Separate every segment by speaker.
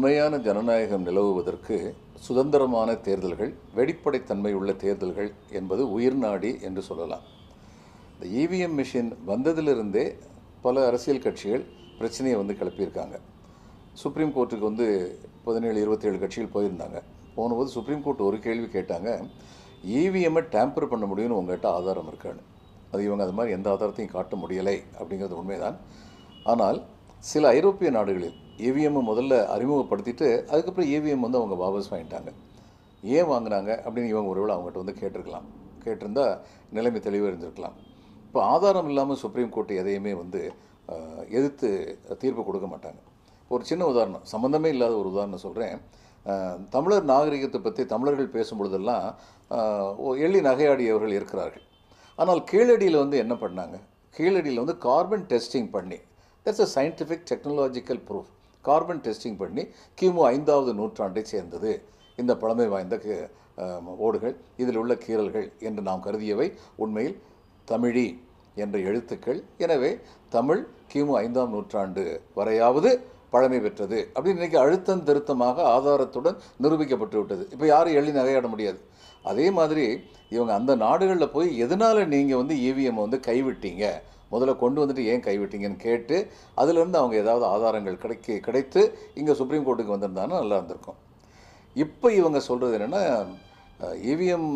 Speaker 1: உண்மையான ஜனநாயகம் நிலவுவதற்கு சுதந்திரமான தேர்தல்கள் வெளிப்படைத்தன்மை உள்ள தேர்தல்கள் என்பது உயிர்நாடி என்று சொல்லலாம். இந்த இவிஎம் மிஷின் வந்ததிலிருந்தே பல அரசியல் கட்சிகள் பிரச்சனையை வந்து கிளப்பியிருக்காங்க. சுப்ரீம் கோர்ட்டுக்கு வந்து பதினேழு இருபத்தேழு கட்சிகள் போயிருந்தாங்க. போனபோது சுப்ரீம் கோர்ட் ஒரு கேள்வி கேட்டாங்க இவிஎம்மை டேம்பர் பண்ண முடியும்னு உங்கள்கிட்ட ஆதாரம் இருக்கான்னு. அது இவங்க அது மாதிரி எந்த ஆதாரத்தையும் காட்ட முடியலை அப்படிங்கிறது உண்மைதான். ஆனால் சில ஐரோப்பிய நாடுகளில் ஏவிஎம்மை முதல்ல அறிமுகப்படுத்திட்டு அதுக்கப்புறம் ஏவிஎம் வந்து அவங்க வாபஸ் வாங்கிட்டாங்க. ஏன் வாங்கினாங்க அப்படின்னு இவங்க ஒருவேளை அவங்ககிட்ட வந்து கேட்டிருக்கலாம். கேட்டிருந்தால் நிலைமை தெளிவாக இருந்திருக்கலாம். இப்போ ஆதாரம் இல்லாமல் சுப்ரீம் கோர்ட் எதையுமே வந்து எதிர்த்து தீர்ப்பு கொடுக்க மாட்டாங்க. ஒரு சின்ன உதாரணம் சம்மந்தமே இல்லாத ஒரு உதாரணம் சொல்கிறேன் தமிழர் நாகரிகத்தை பற்றி தமிழர்கள் பேசும்பொழுதெல்லாம் ஓ- எள்ளி நகையாடியவர்கள் இருக்கிறார்கள். ஆனால் கீழடியில் வந்து என்ன பண்ணாங்க? கீழடியில் வந்து கார்பன் டெஸ்டிங் பண்ணி that's a scientific technological proof carbon testing பண்ணி கிமு ஐந்தாவது நூற்றாண்டை சேர்ந்தது. இந்த பழமை வாய்ந்த ஓடுகள் இதில் உள்ள கீறல்கள் என்று நாம் கருதியவை. உண்மையில் தமிழி என்ற எழுத்துக்கள். எனவே தமிழ் கிமு ஐந்தாம் நூற்றாண்டு வரையாவது பழமை பெற்றது. அப்படின்னு இன்றைக்கி அழுத்தம் திருத்தமாக ஆதாரத்துடன் நிரூபிக்கப்பட்டு விட்டது. இப்போ யாரும் எள்ளி நகையாட முடியாது. அதே மாதிரி இவங்க அந்த நாடுகளில் போய் எதனால் நீங்கள் வந்து இவிஎம் வந்து கைவிட்டீங்க? முதல்ல கொண்டு வந்துட்டு ஏன் கைவிட்டீங்கன்னு கேட்டு அதிலிருந்து அவங்க ஏதாவது ஆதாரங்கள் கிடைக்க கிடைத்து இங்கே சுப்ரீம் கோர்ட்டுக்கு வந்திருந்தாங்கன்னா நல்லா இருந்திருக்கும். இப்போ இவங்க சொல்கிறது என்னென்னா இவிஎம்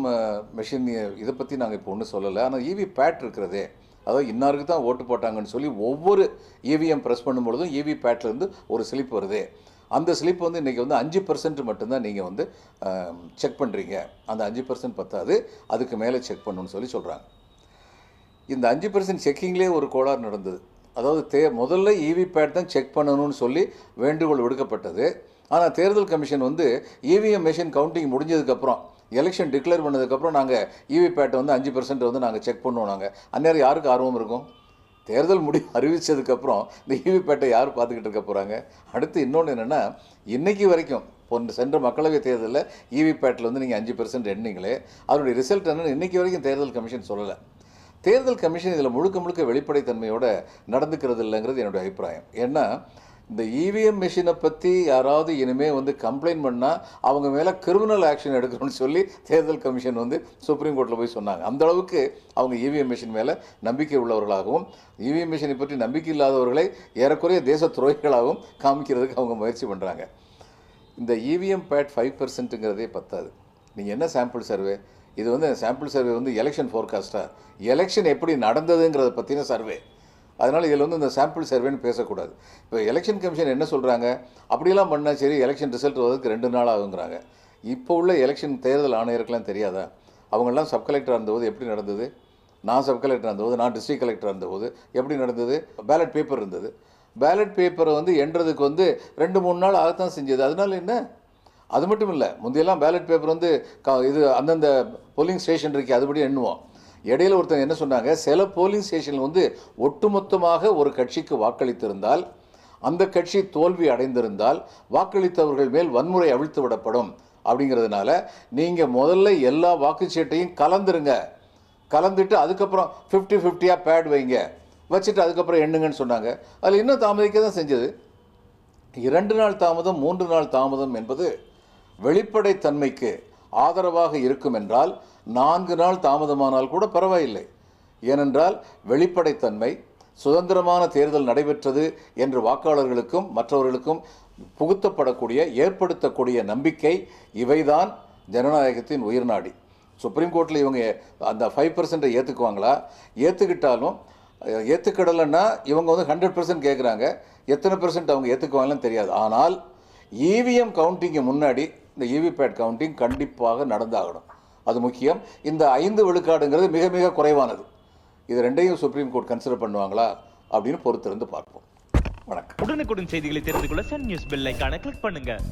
Speaker 1: மிஷின் இதை பற்றி நாங்கள் இப்போ ஒன்றும் சொல்லலை. ஆனால் இவி பேட் இருக்கிறதே அதாவது இன்னாருக்கு தான் ஓட்டு போட்டாங்கன்னு சொல்லி ஒவ்வொரு இவிஎம் ப்ரெஸ் பண்ணும்பொழுதும் இவி பேட்லேருந்து ஒரு ஸ்லிப் வருது. அந்த ஸ்லிப் வந்து இன்றைக்கி வந்து அஞ்சு பர்சன்ட் மட்டும்தான் நீங்கள் வந்து செக் பண்ணுறீங்க அந்த அஞ்சு பர்சன்ட் பத்தாது அதுக்கு மேலே செக் பண்ணணும்னு சொல்லி சொல்கிறாங்க இந்த அஞ்சு பர்சன்ட் செக்கிங்லேயே ஒரு கோளாறு நடந்தது. அதாவது தே முதல்ல இவி பேட் தான் செக் பண்ணணும்னு சொல்லி வேண்டுகோள் விடுக்கப்பட்டது. ஆனால் தேர்தல் கமிஷன் வந்து இவிஎம் மிஷின் கவுண்டிங் முடிஞ்சதுக்கப்புறம் எலெக்ஷன் டிக்ளேர் பண்ணதுக்கப்புறம் நாங்கள் இவி பேட்டை வந்து அஞ்சு பர்சன்ட் வந்து நாங்கள் செக் பண்ணுவோம் நாங்கள் அந்நேரம் யாருக்கு ஆர்வம் இருக்கும்? தேர்தல் முடிவு அறிவித்ததுக்கப்புறம் இந்த இவி பேட்டை யார் பார்த்துக்கிட்டு இருக்க போகிறாங்க அடுத்து இன்னொன்று என்னென்னா இன்றைக்கி வரைக்கும் பொன் சென்ற மக்களவைத் தேர்தலில் இவி பேட்டில் வந்து நீங்கள் அஞ்சு பர்சன்ட் எண்ணிங்களே அதனுடைய ரிசல்ட் என்னன்னு இன்றைக்கி வரைக்கும் தேர்தல் கமிஷன் சொல்லலை. தேர்தல் கமிஷன் இதில் முழுக்க முழுக்க வெளிப்படைத்தன்மையோட நடந்துக்கிறது இல்லைங்கிறது என்னுடைய அபிப்பிராயம். ஏன்னா இந்த இவிஎம் மிஷினை பற்றி யாராவது இனிமேல் வந்து கம்ப்ளைண்ட் பண்ணால் அவங்க மேலே கிரிமினல் ஆக்ஷன் எடுக்கணும்னு சொல்லி தேர்தல் கமிஷன் வந்து சுப்ரீம் கோர்ட்டில் போய் சொன்னாங்க. அந்த அளவுக்கு அவங்க இவிஎம் மிஷின் மேலே நம்பிக்கை உள்ளவர்களாகவும் இவிஎம் மிஷினை பற்றி நம்பிக்கை இல்லாதவர்களை ஏறக்குறைய தேச துரோகிகளாகவும் காமிக்கிறதுக்கு அவங்க முயற்சி பண்ணுறாங்க இந்த இவிஎம் பேட் ஃபைவ் பர்சன்ட்டுங்கிறதே பத்தாது. நீங்கள் என்ன சாம்பிள் சர்வே இது வந்து சாம்பிள் சர்வே வந்து எலெக்ஷன் ஃபோர்காஸ்ட்டாக எலெக்ஷன் எப்படி நடந்ததுங்கிறத பற்றின சர்வே அதனால் இதில் வந்து இந்த சாம்பிள் சர்வேன்னு பேசக்கூடாது. இப்போ எலெக்ஷன் கமிஷன் என்ன சொல்கிறாங்க அப்படிலாம் பண்ணால் சரி எலெக்ஷன் ரிசல்ட் வரதுக்கு ரெண்டு நாள் ஆகுங்கிறாங்க. இப்போ உள்ள எலெக்ஷன் தேர்தல் ஆணையருக்கெல்லாம் தெரியாதா? அவங்கெல்லாம் சப் கலெக்டராக இருந்தபோது எப்படி நடந்தது? நான் சப் கலெக்டர் இருந்தபோது நான் டிஸ்ட்ரிக்ட் கலெக்டர் இருந்தபோது எப்படி நடந்தது? பேலட் பேப்பர் இருந்தது. பேலட் பேப்பரை வந்து எண்றதுக்கு வந்து ரெண்டு மூணு நாள் ஆகத்தான் செஞ்சது. அதனால என்ன? அது மட்டும் இல்லை முந்தையெல்லாம் பேலட் பேப்பர் வந்து க- இது அந்தந்த போலிங் ஸ்டேஷன் இருக்கு அதுபடி எண்ணுவோம். இடையில ஒருத்தர் என்ன சொன்னாங்க சில போலிங் ஸ்டேஷனில் வந்து ஒட்டுமொத்தமாக ஒரு கட்சிக்கு வாக்களித்திருந்தால் அந்த கட்சி தோல்வி அடைந்திருந்தால் வாக்களித்தவர்கள் மேல் வன்முறை அவிழ்த்து விடப்படும். அப்படிங்கிறதுனால நீங்கள் முதல்ல எல்லா வாக்குச்சீட்டையும் கலந்துருங்க. கலந்துட்டு அதுக்கப்புறம் ஃபிஃப்டி ஃபிஃப்டியாக பேட் வைங்க. வச்சுட்டு அதுக்கப்புறம் எண்ணுங்கன்னு சொன்னாங்க. அதில் இன்னும் தாமதிக்க தான் செஞ்சது. இரண்டு நாள் தாமதம் மூன்று நாள் தாமதம் என்பது வெளிப்படைத்தன்மைக்கு ஆதரவாக இருக்கும் என்றால் நான்கு நாள் தாமதமானால் கூட பரவாயில்லை. ஏனென்றால் வெளிப்படைத்தன்மை சுதந்திரமான தேர்தல் நடைபெற்றது என்று வாக்காளர்களுக்கும் மற்றவர்களுக்கும் புகுத்தப்படக்கூடிய ஏற்படுத்தக்கூடிய நம்பிக்கை இவைதான் ஜனநாயகத்தின் உயிர்நாடி சுப்ரீம் கோர்ட்டில் இவங்க அந்த ஃபைவ் பர்சன்ட்டை ஏற்றுக்குவாங்களா ஏற்றுக்கிட்டாலும் ஏற்றுக்கிடலைன்னா இவங்க வந்து ஹண்ட்ரட் பர்சன்ட் கேட்குறாங்க எத்தனை பர்சன்ட் அவங்க ஏற்றுக்குவாங்களான்னு தெரியாது. ஆனால் இவிஎம் கவுண்டிங்கு முன்னாடி இந்த இவிபேட் கவுண்டிங் கண்டிப்பாக நடந்தாகணும். அது முக்கியம். இந்த ஐந்து விழுக்காடுங்கிறது மிக மிக குறைவானது. இது ரெண்டையும் சுப்ரீம் கோர்ட் கன்சிடர் பண்ணுவாங்களா அப்படின்னு பொறுத்திருந்து பார்ப்போம். வணக்கம்.
Speaker 2: உடனுக்குடன் செய்திகளை தெரிந்து கொள்ள சன் நியூஸ் பெல் ஐக்கான கிளிக் பண்ணுங்கள்